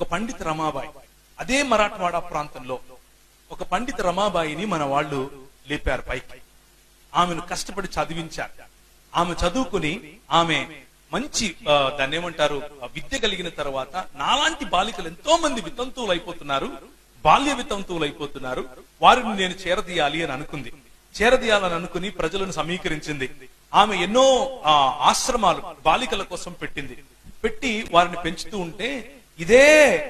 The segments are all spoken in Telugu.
ఒక పండిత రమాబాయి. అదే మరాఠవాడ ప్రాంతంలో ఒక పండిత రమాబాయిని మన వాళ్ళు లేపారు పైకి. ఆమెను కష్టపడి చదివించారు. ఆమె చదువుకుని ఆమె మంచి దాన్ని ఏమంటారు విద్య కలిగిన తర్వాత నాలాంటి బాలికలు ఎంతో మంది వితంతువులు అయిపోతున్నారు బాల్య వితంతువులు అయిపోతున్నారు వారిని నేను చేరదీయాలి అని అనుకుంది. చేరదీయాలని అనుకుని ప్రజలను సమీకరించింది. ఆమె ఎన్నో ఆశ్రమాలు బాలికల కోసం పెట్టింది. పెట్టి వారిని పెంచుతూ ఉంటే ఇదే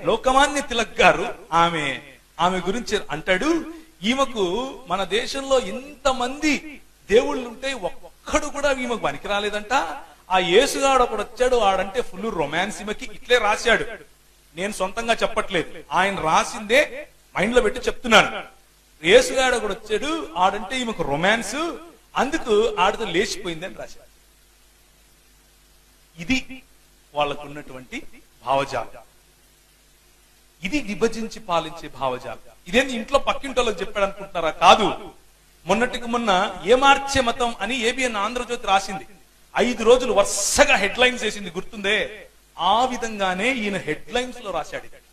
లోకమాన్య తిలక్ గారు ఆమె ఆమె గురించి అంటాడు ఈమెకు మన దేశంలో ఇంతమంది దేవుళ్ళు ఉంటే ఒక్కడు కూడా ఈమెకు పనికి రాలేదంట ఆ యేసుగాడు ఒకడు వచ్చాడు ఆడంటే ఫుల్ రొమాన్స్ ఈమెకి. ఇట్లే రాశాడు. నేను సొంతంగా చెప్పట్లేదు. ఆయన రాసిందే మైండ్లో పెట్టి చెప్తున్నాను. యేసుగాడు ఒకడు వచ్చాడు ఆడంటే ఈమెకు రొమాన్స్. అందుకు ఆడితో లేచిపోయింది అని రాశాడు. ఇది వాళ్ళకు ఉన్నటువంటి భావజాలం. ఇది విభజించి పాలించే భావజాలం. ఇదేంది ఇంట్లో పక్కింటోళ్ళకి చెప్పాడు అనుకుంటున్నారా కాదు. మొన్నటికి మొన్న ఏమార్చే మతం అని ఏబిఎన్ ఆంధ్రజ్యోతి రాసింది. ఐదు రోజులు వరుసగా హెడ్ లైన్స్ వేసింది. గుర్తుందే? ఆ విధంగానే ఈయన హెడ్ లైన్స్లో రాశాడు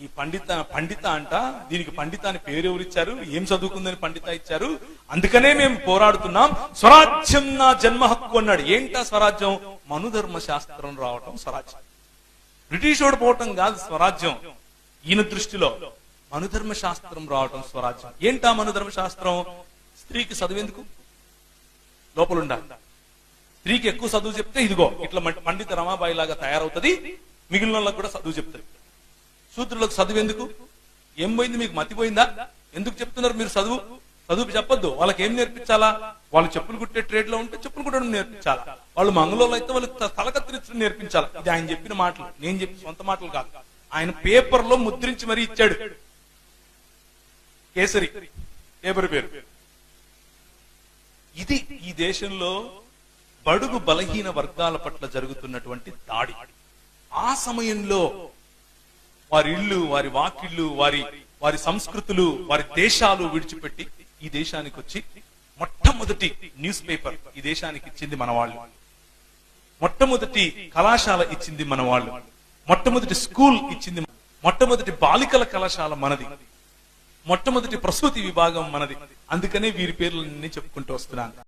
ఈ పండిత పండిత అంట దీనికి పండిత అని పేరు ఎవరిచ్చారు? ఏం చదువుకుందని పండిత ఇచ్చారు? అందుకనే మేము పోరాడుతున్నాం. స్వరాజ్యం నా జన్మ హక్కు అన్నాడు. ఏంటా స్వరాజ్యం? మనుధర్మ శాస్త్రం రావటం స్వరాజ్యం. బ్రిటిష్ వాడు పోవటం కాదు స్వరాజ్యం. ఈయన దృష్టిలో మనుధర్మ శాస్త్రం రావటం స్వరాజ్యం. ఏంటా మనుధర్మ శాస్త్రం స్త్రీకి చదువెందుకు? లోపల ఉండాలి స్త్రీకి ఎక్కువ చదువు చెప్తే ఇదిగో ఇట్లా పండిత రమాబాయి లాగా తయారవుతుంది మిగిలిన వాళ్ళకి కూడా చదువు చెప్తారు శూద్రులకు చదువు ఎందుకు ఏం పోయింది మీకు? మతిపోయిందా ఎందుకు చెప్తున్నారు మీరు చదువు? చదువు చెప్పొద్దు. వాళ్ళకి ఏం నేర్పించాలా? వాళ్ళు చెప్పులు కుట్టే ట్రేడ్లో ఉంటే చెప్పులు కుట్టడం నేర్పించాలా? వాళ్ళు మంగళంలో అయితే వాళ్ళకి తలకత్తిరించడం నేర్పించాలి? ఇది ఆయన చెప్పిన మాటలు. నేను చెప్పి సొంత మాటలు కాదు. ఆయన పేపర్లో ముద్రించి మరీ ఇచ్చాడు. కేసరి. పేపర్ పేరు. ఇది ఈ దేశంలో బడుగు బలహీన వర్గాల పట్ల జరుగుతున్నటువంటి దాడి. ఆ సమయంలో వారి ఇళ్ళు వారి వాకిళ్ళు వారి వారి సంస్కృతులు వారి దేశాలు విడిచిపెట్టి ఈ దేశానికి వచ్చి మొట్టమొదటి న్యూస్ పేపర్ ఈ దేశానికి ఇచ్చింది మన వాళ్ళు. మొట్టమొదటి కళాశాల ఇచ్చింది మన వాళ్ళు. మొట్టమొదటి స్కూల్ ఇచ్చింది మొట్టమొదటి బాలికల కళాశాల మనది. మొట్టమొదటి ప్రసూతి విభాగం మనది. అందుకనే వీరి పేర్లన్నీ చెప్పుకుంటూ వస్తున్నాను.